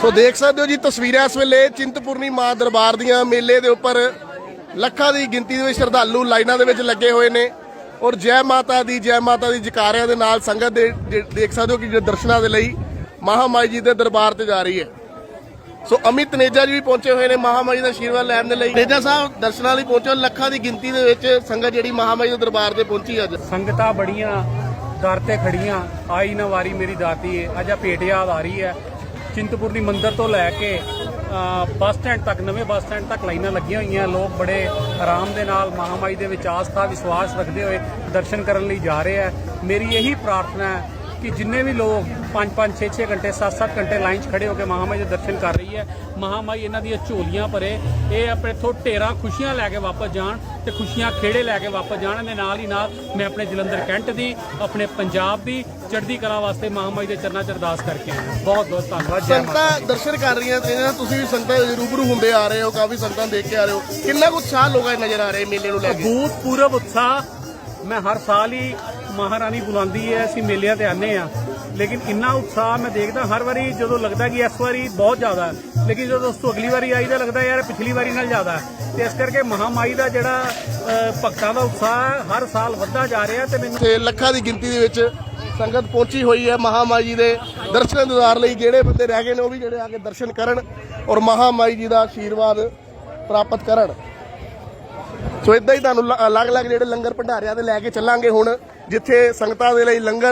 ਸੋ ਦੇਖ ਸਕਦੇ ਹੋ ਜੀ ਤਸਵੀਰਾਂ ਇਸ ਵੇਲੇ ਚਿੰਤਪੁਰਨੀ ਮਾਂ ਦਰਬਾਰ ਦੀਆਂ ਮੇਲੇ ਦੇ ਉੱਪਰ ਲੱਖਾਂ ਦੀ ਗਿਣਤੀ ਦੇ ਵਿੱਚ ਸ਼ਰਧਾਲੂ ਲਾਈਨਾਂ ਦੇ ਵਿੱਚ ਲੱਗੇ ਹੋਏ ਨੇ ਔਰ ਜੈ ਮਾਤਾ ਦੀ, ਜੈ ਮਾਤਾ ਦੀ ਜਕਾਰਿਆਂ ਦੇ ਨਾਲ ਸੰਗਤ ਦੇ ਦੇਖ ਸਕਦੇ ਹੋ ਕਿ ਜੋ ਦਰਸ਼ਨਾਂ ਦੇ ਲਈ ਮਹਾਮਾਈ ਜੀ ਦੇ ਦਰਬਾਰ ਤੇ ਜਾ ਰਹੀ ਹੈ। ਸੋ ਅਮਿਤ ਨੇਜਾ ਜੀ ਵੀ ਪਹੁੰਚੇ ਹੋਏ ਨੇ, ਮਹਾਮਾਈ ਦਾ ਆਸ਼ੀਰਵਾਦ ਲੈਣ ਦੇ ਲਈ। ਨੇਜਾ ਸਾਹਿਬ, ਦਰਸ਼ਨਾਂ ਲਈ ਪਹੁੰਚੋ, ਲੱਖਾਂ ਦੀ ਗਿਣਤੀ ਦੇ ਵਿੱਚ ਸੰਗਤ ਜਿਹੜੀ ਮਹਾਮਾਈ ਦੇ ਦਰਬਾਰ ਤੇ ਪਹੁੰਚੀ ਅੱਜ। ਸੰਗਤਾਂ ਬੜੀਆਂ ਦਰ ਤੇ ਖੜੀਆਂ। ਆਈ ਨਾ ਵਾਰੀ ਮੇਰੀ ਦਾਤੀ ਏ, ਅਜਾ ਭੇਟ ਯਾਦ ਆ ਰਹੀ ਹੈ। ਚਿੰਤਪੁਰਨੀ ਮੰਦਿਰ ਤੋਂ ਲੈ ਕੇ ਬੱਸ ਸਟੈਂਡ ਤੱਕ, ਨਵੇਂ ਬੱਸ ਸਟੈਂਡ ਤੱਕ ਲਾਈਨਾਂ ਲੱਗੀਆਂ ਹੋਈਆਂ। ਲੋਕ ਬੜੇ ਆਰਾਮ ਦੇ ਨਾਲ ਮਹਾਮਾਈ ਦੇ ਵਿੱਚ ਆਸਥਾ ਵਿਸ਼ਵਾਸ ਰੱਖਦੇ ਹੋਏ ਦਰਸ਼ਨ ਕਰਨ ਲਈ ਜਾ ਰਹੇ ਹੈ ਮੇਰੀ ਇਹੀ ਪ੍ਰਾਰਥਨਾ ਹੈ ਕਿ ਜਿੰਨੇ ਵੀ ਲੋਕ 5-5 6-6 ਘੰਟੇ 7-7 ਘੰਟੇ ਲਾਈਨ 'ਚ ਖੜੇ ਹੋ ਕੇ ਮਹਾਮਾਈ ਦੇ ਦਰਸ਼ਨ ਕਰ ਰਹੀ ਹੈ। ਮਹਾਮਾਈ ਇਹਨਾਂ ਦੀਆਂ ਝੋਲੀਆਂ ਭਰੇ। ਇਹ ਆਪਣੇ ਤੋਂ ਢੇਰਾਂ ਖੁਸ਼ੀਆਂ ਲੈ ਕੇ ਵਾਪਸ ਜਾਣ ਤੇ ਖੁਸ਼ੀਆਂ ਖੇੜੇ ਲੈ ਕੇ ਵਾਪਸ ਜਾਣ। ਦੇ ਨਾਲ ਹੀ ਨਾਲ ਮੈਂ ਆਪਣੇ ਜਲੰਧਰ ਕੈਂਟ ਦੀ ਆਪਣੇ ਪੰਜਾਬ ਦੀ ਚੜ੍ਹਦੀ ਕਲਾ ਵਾਸਤੇ ਮਹਾਮਾਈ ਦੇ ਚਰਨਾਂ 'ਚ ਅਰਦਾਸ ਕਰਕੇ ਬਹੁਤ ਬਹੁਤ ਧੰਨਵਾਦ। ਸੰਗਤਾਂ ਦਰਸ਼ਨ ਕਰ ਰਹੀਆਂ ਤੇ ਤੁਸੀਂ ਵੀ ਸੰਗਤਾਂ ਦੇ ਰੂਬਰੂ ਹੁੰਦੇ ਆ ਰਹੇ ਹੋ ਕਾਫੀ ਸੰਗਤਾਂ ਦੇਖ ਕੇ ਆ ਰਹੇ ਹੋ। ਕਿੰਨਾ ਕੁ ਉਤਸ਼ਾਹ ਲੋਕਾਂ ਨਜ਼ਰ ਆ ਰਿਹਾ ਮੇਲੇ ਨੂੰ ਲੈ ਕੇ? ਅਭੂਤ ਪੂਰਵ ਉਤਸ਼ਾਹ ਮੈਂ ਹਰ ਸਾਲ ਹੀ ਮਹਾਰਾਣੀ ਬੁਲਾਉਂਦੀ ਹੈ, ਅਸੀਂ ਮੇਲਿਆਂ ਤੇ ਆਨੇ ਆ ਲੇਕਿਨ ਇੰਨਾ ਉਤਸ਼ਾਹ ਮੈਂ ਦੇਖਦਾ, ਹਰ ਵਾਰੀ ਜਦੋਂ ਲੱਗਦਾ ਕਿ ਇਸ ਵਾਰੀ ਬਹੁਤ ਜ਼ਿਆਦਾ ਲੇਕਿਨ ਜਦੋਂ ਉਸ ਤੋਂ ਅਗਲੀ ਵਾਰੀ ਆਈ ਤਾਂ ਲੱਗਦਾ ਯਾਰ ਪਿਛਲੀ ਵਾਰੀ ਨਾਲ ਜ਼ਿਆਦਾ ਹੈ। ਤੇ ਇਸ ਕਰਕੇ ਮਹਾਮਾਈ ਦਾ ਜਿਹੜਾ ਭਗਤਾਂ ਦਾ ਉਤਸ਼ਾਹ ਹਰ ਸਾਲ ਵੱਧਦਾ ਜਾ ਰਿਹਾ ਤੇ ਮੈਨੂੰ ਤੇ ਲੱਖਾਂ ਦੀ ਗਿਣਤੀ ਦੇ ਵਿੱਚ ਸੰਗਤ ਪਹੁੰਚੀ ਹੋਈ ਹੈ ਮਹਾਮਾਈ ਜੀ ਦੇ ਦਰਸ਼ਨ ਦਿਦਾਰ ਲਈ। ਜਿਹੜੇ ਬੰਦੇ ਰਹਿ ਗਏ ਨੇ, ਉਹ ਵੀ ਜਿਹੜੇ ਆ ਕੇ ਦਰਸ਼ਨ ਕਰਨ ਔਰ ਮਹਾਮਾਈ ਜੀ ਦਾ ਆਸ਼ੀਰਵਾਦ ਪ੍ਰਾਪਤ ਕਰਨ। ਸੋ ਇਦਾਂ ਹੀ ਤੁਹਾਨੂੰ ਅਲੱਗ-ਅਲੱਗ ਜਿਹੜੇ ਲੰਗਰ ਭੰਡਾਰਿਆਂ ਦੇ ਲੈ ਕੇ ਚੱਲਾਂਗੇ ਹੁਣ, ਜਿੱਥੇ ਸੰਗਤਾਂ ਦੇ ਲਈ ਲੰਗਰ